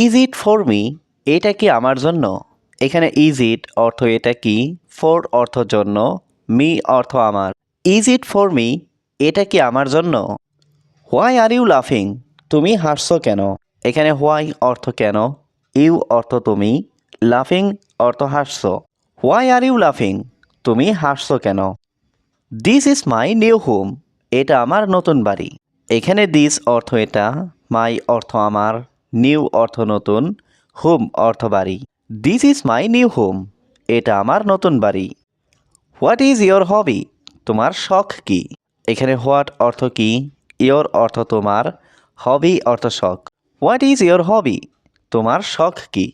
Is it for me এটা কি আমার জন্য? এখানে ইজ ইট অর্থ এটা কি? ফর অর্থ জন্য মি অর্থ আমার। ইজ ইট ফর মি এটা কি আমার জন্য? হোয়াই আর ইউ লাফিং তুমি হাসছো কেন? এখানে হোয়াই অর্থ কেন? ইউ অর্থ তুমি। লাফিং অর্থ হাসছো। হোয়াই আর ইউ লাফিং তুমি হাসছো কেন? This is my new home এটা আমার নতুন বাড়ি। এখানে দিস অর্থ এটা মাই অর্থ আমার। নিউ অর্থ নতুন, হোম অর্থ বাড়ি। This is my new home এটা আমার নতুন বাড়ি। হোয়াট ইজ ইয়োর হবি তোমার শখ কি? এখানে হোয়াট অর্থ কি? ইয়োর অর্থ তোমার হবি অর্থ শখ। হোয়াট ইজ ইয়োর হবি তোমার শখ কি?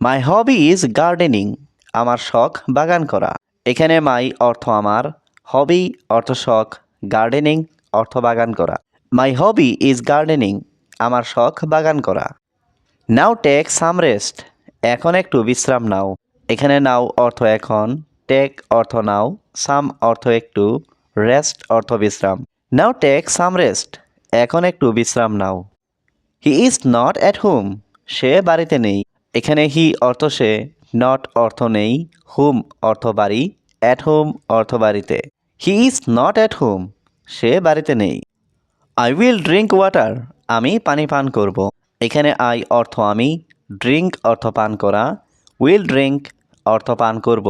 মাই হবি ইজ গার্ডেনিং আমার শখ বাগান করা। এখানে মাই অর্থ আমার হবি অর্থ শখ গার্ডেনিং অর্থ বাগান করা। মাই হবি ইজ গার্ডেনিং আমার শখ বাগান করা। Now take some rest. এখন একটু বিশ্রাম নাও। এখানে নাও অর্থ এখন, টেক অর্থ নাও, সাম অর্থ একটু, রেস্ট অর্থ বিশ্রাম। Now take some rest. এখন একটু বিশ্রাম নাও। He is not at home, সে বাড়িতে নেই। এখানে হি অর্থ সে, নট অর্থ নেই, হোম অর্থ বাড়ি অ্যাট হোম অর্থ বাড়িতে। He is not at home, সে বাড়িতে নেই। I will drink water. আমি পানি পান করব। এখানে আই অর্থ আমি ড্রিঙ্ক অর্থ পান করা উইল ড্রিঙ্ক অর্থ পান করব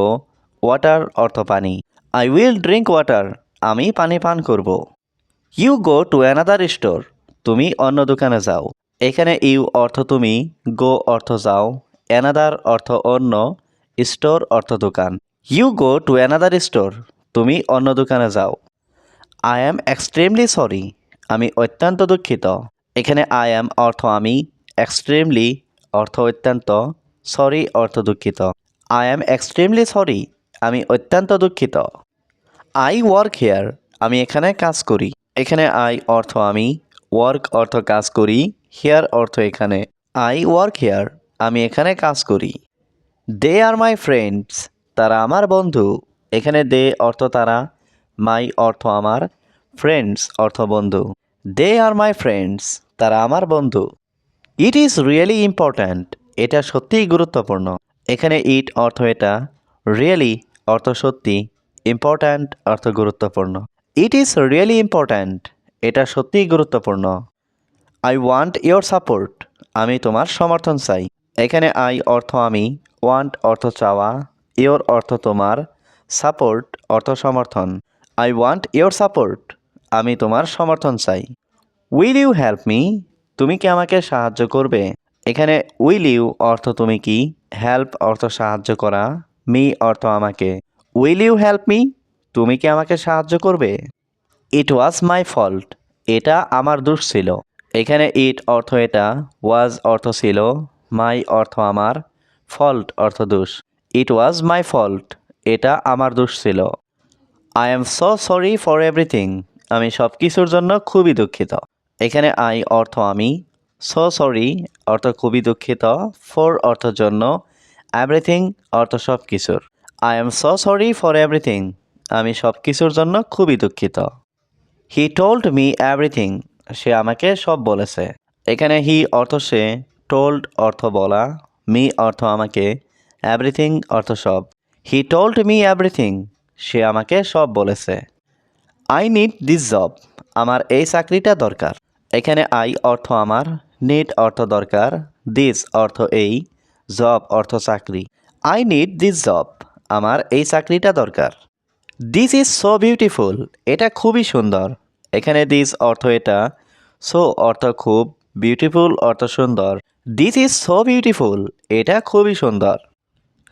ওয়াটার অর্থ পানি। আই উইল ড্রিঙ্ক ওয়াটার আমি পানি পান করব। You go to another store তুমি অন্য দোকানে যাও। এখানে ইউ অর্থ তুমি গো অর্থ যাও অ্যানাদার অর্থ অন্য স্টোর অর্থ দোকান। You go to another store তুমি অন্য দোকানে যাও। আই অ্যাম এক্সট্রিমলি সরি আমি অত্যন্ত দুঃখিত। এখানে আই অ্যাম অর্থ আমি এক্সট্রিমলি অর্থ অত্যন্ত সরি অর্থ দুঃখিত। আই অ্যাম এক্সট্রিমলি সরি আমি অত্যন্ত দুঃখিত। আই ওয়ার্ক হেয়ার আমি এখানে কাজ করি। এখানে আই অর্থ আমি ওয়ার্ক অর্থ কাজ করি হেয়ার অর্থ এখানে। আই ওয়ার্ক হেয়ার আমি এখানে কাজ করি। দে আর মাই ফ্রেন্ডস তারা আমার বন্ধু। এখানে দে অর্থ তারা মাই অর্থ আমার ফ্রেন্ডস অর্থ বন্ধু। দে আর মাই ফ্রেন্ডস তারা আমার বন্ধু। ইট ইজ রিয়েলি ইম্পর্ট্যান্ট এটা সত্যিই গুরুত্বপূর্ণ। এখানে ইট অর্থ এটা। রিয়েলি অর্থ সত্যি। ইম্পর্ট্যান্ট অর্থ গুরুত্বপূর্ণ। ইট ইজ রিয়েলি ইম্পর্ট্যান্ট এটা সত্যিই গুরুত্বপূর্ণ। আই ওয়ান্ট ইয়োর সাপোর্ট আমি তোমার সমর্থন চাই। এখানে আই অর্থ আমি। ওয়ান্ট অর্থ চাওয়া। ইয়োর অর্থ তোমার। সাপোর্ট অর্থ সমর্থন। আই ওয়ান্ট ইয়োর সাপোর্ট আমি তোমার সমর্থন চাই। Will you help me? তুমি কি আমাকে সাহায্য করবে? এখানে উইল ইউ অর্থ তুমি কি? হেল্প অর্থ সাহায্য করা, মি অর্থ আমাকে। Will you help me? তুমি কি আমাকে সাহায্য করবে? It was my fault. এটা আমার দোষ ছিল। এখানে ইট অর্থ এটা, ওয়াজ অর্থ ছিল, মাই অর্থ আমার, ফল্ট অর্থ দোষ। It was my fault. এটা আমার দোষ ছিল। I am so sorry for everything. আমি সব কিছুর জন্য খুবই দুঃখিত। এখানে আই অর্থ আমি, সো সরি অর্থ খুবই দুঃখিত, ফর অর্থ জন্য, এভরিথিং অর্থ সব কিছুর। I am so sorry for everything, আমি সব কিছুর জন্য খুবই দুঃখিত। হি টোল্ড মি এভরিথিং, সে আমাকে সব বলেছে। এখানে হি অর্থ সে, টোল্ড অর্থ বলা, মি অর্থ আমাকে, এভরিথিং অর্থ সব। হি টোল্ড মি এভরিথিং, সে আমাকে সব বলেছে। আই নিড দিস জব, আমার এই চাকরিটা দরকার। এখানে আই অর্থ আমার নিড অর্থ দরকার দিস অর্থ এই জব অর্থ চাকরি। আই নিড দিস জব আমার এই চাকরিটা দরকার। দিস ইজ সো বিউটিফুল এটা খুবই সুন্দর। এখানে দিস অর্থ এটা সো অর্থ খুব বিউটিফুল অর্থ সুন্দর। দিস ইজ সো বিউটিফুল এটা খুবই সুন্দর।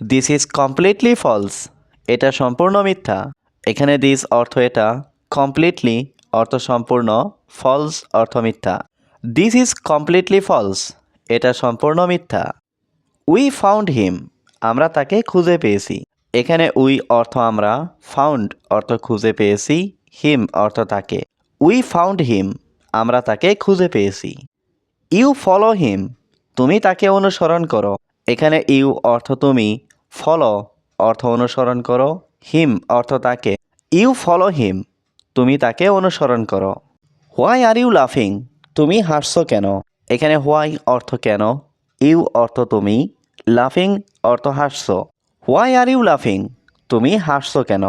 দিস ইজ কমপ্লিটলি ফলস এটা সম্পূর্ণ মিথ্যা। এখানে দিস অর্থ এটা কমপ্লিটলি অর্থ সম্পূর্ণ ফলস অর্থ মিথ্যা। দিস ইজ কমপ্লিটলি ফলস এটা সম্পূর্ণ মিথ্যা। উই ফাউন্ড হিম আমরা তাকে খুঁজে পেয়েছি। এখানে উই অর্থ আমরা ফাউন্ড অর্থ খুঁজে পেয়েছি হিম অর্থ তাকে। উই ফাউন্ড হিম আমরা তাকে খুঁজে পেয়েছি। ইউ ফলো হিম তুমি তাকে অনুসরণ করো। এখানে ইউ অর্থ তুমি ফলো অর্থ অনুসরণ করো হিম অর্থ তাকে। ইউ ফলো হিম তুমি তাকে অনুসরণ করো। হোয়াই আর ইউ লাফিং তুমি হাসছো কেন? এখানে হোয়াই অর্থ কেন? ইউ অর্থ তুমি। লাফিং অর্থ হাসছ। হোয়াই আর ইউ লাফিং তুমি হাসছো কেন?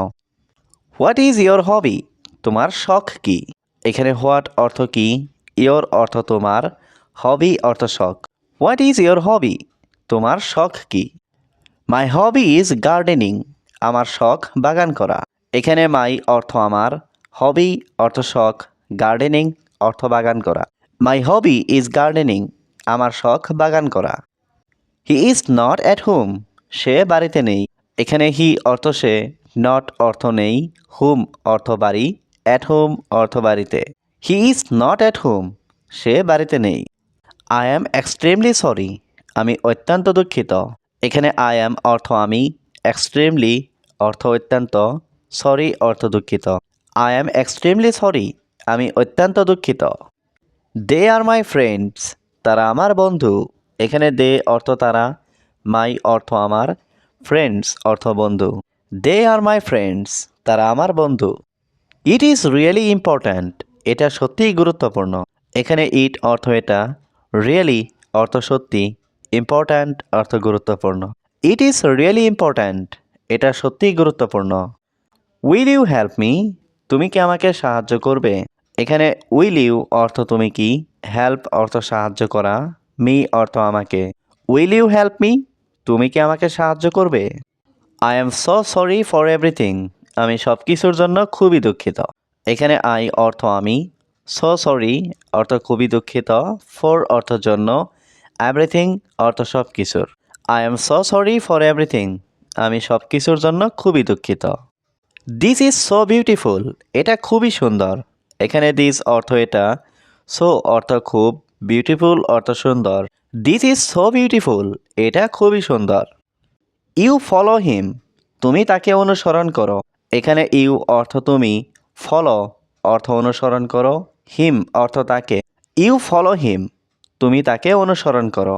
হোয়াট ইজ ইয়োর হবি তোমার শখ কি? এখানে হোয়াট অর্থ কি? ইয়োর অর্থ তোমার। হবি অর্থ শখ। হোয়াট ইজ ইয়োর হবি তোমার শখ কি? মাই হবি ইজ গার্ডেনিং আমার শখ বাগান করা। এখানে মাই অর্থ আমার। হবি, অর্থ শখ, গার্ডেনিং, অর্থ বাগান করা। মাই হবি ইজ গার্ডেনিং আমার শখ বাগান করা। He is not at home সে বাড়িতে নেই। এখানে হি অর্থ সে নট অর্থ নেই। হোম অর্থ বাড়ি অ্যাট হোম অর্থ বাড়িতে। He is not at home সে বাড়িতে নেই। আই অ্যাম এক্সট্রিমলি সরি আমি অত্যন্ত দুঃখিত। এখানে আই অ্যাম অর্থ আমি এক্সট্রিমলি অর্থ অত্যন্ত সরি অর্থ দুঃখিত। আই অ্যাম এক্সট্রিমলি সরি আমি অত্যন্ত দুঃখিত। দে আর মাই ফ্রেন্ডস তারা আমার বন্ধু। এখানে দে অর্থ তারা মাই অর্থ আমার ফ্রেন্ডস অর্থ বন্ধু। দে আর মাই ফ্রেন্ডস তারা আমার বন্ধু। ইট ইজ রিয়েলি ইম্পর্ট্যান্ট এটা সত্যিই গুরুত্বপূর্ণ। এখানে ইট অর্থ এটা রিয়েলি অর্থ সত্যি। ইম্পর্ট্যান্ট অর্থ গুরুত্বপূর্ণ। ইট ইজ রিয়েলি ইম্পর্ট্যান্ট এটা সত্যিই গুরুত্বপূর্ণ। উইল ইউ হেল্প মি তুমি কি আমাকে সাহায্য করবে? এখানে উইল ইউ অর্থ তুমি কি? হেল্প অর্থ সাহায্য করা, মি অর্থ আমাকে। Will you help me? তুমি কি আমাকে সাহায্য করবে? I am so sorry for everything আমি সব কিছুর জন্য খুবই দুঃখিত। এখানে আই অর্থ আমি। সো সরি অর্থ খুবই দুঃখিত। ফর অর্থ জন্য। এভরিথিং অর্থ সব কিছুর I am so sorry for everything আমি সব কিছুর জন্য খুবই দুঃখিত। দিস ইজ সো বিউটিফুল এটা খুবই সুন্দর। এখানে দিস অর্থ এটা। সো অর্থ খুব বিউটিফুল অর্থ সুন্দর। দিস ইজ সো বিউটিফুল এটা খুবই সুন্দর। ইউ ফলো হিম তুমি তাকে অনুসরণ করো। এখানে ইউ অর্থ তুমি। ফলো অর্থ অনুসরণ করো। হিম অর্থ তাকে। ইউ ফলো হিম তুমি তাকে অনুসরণ করো।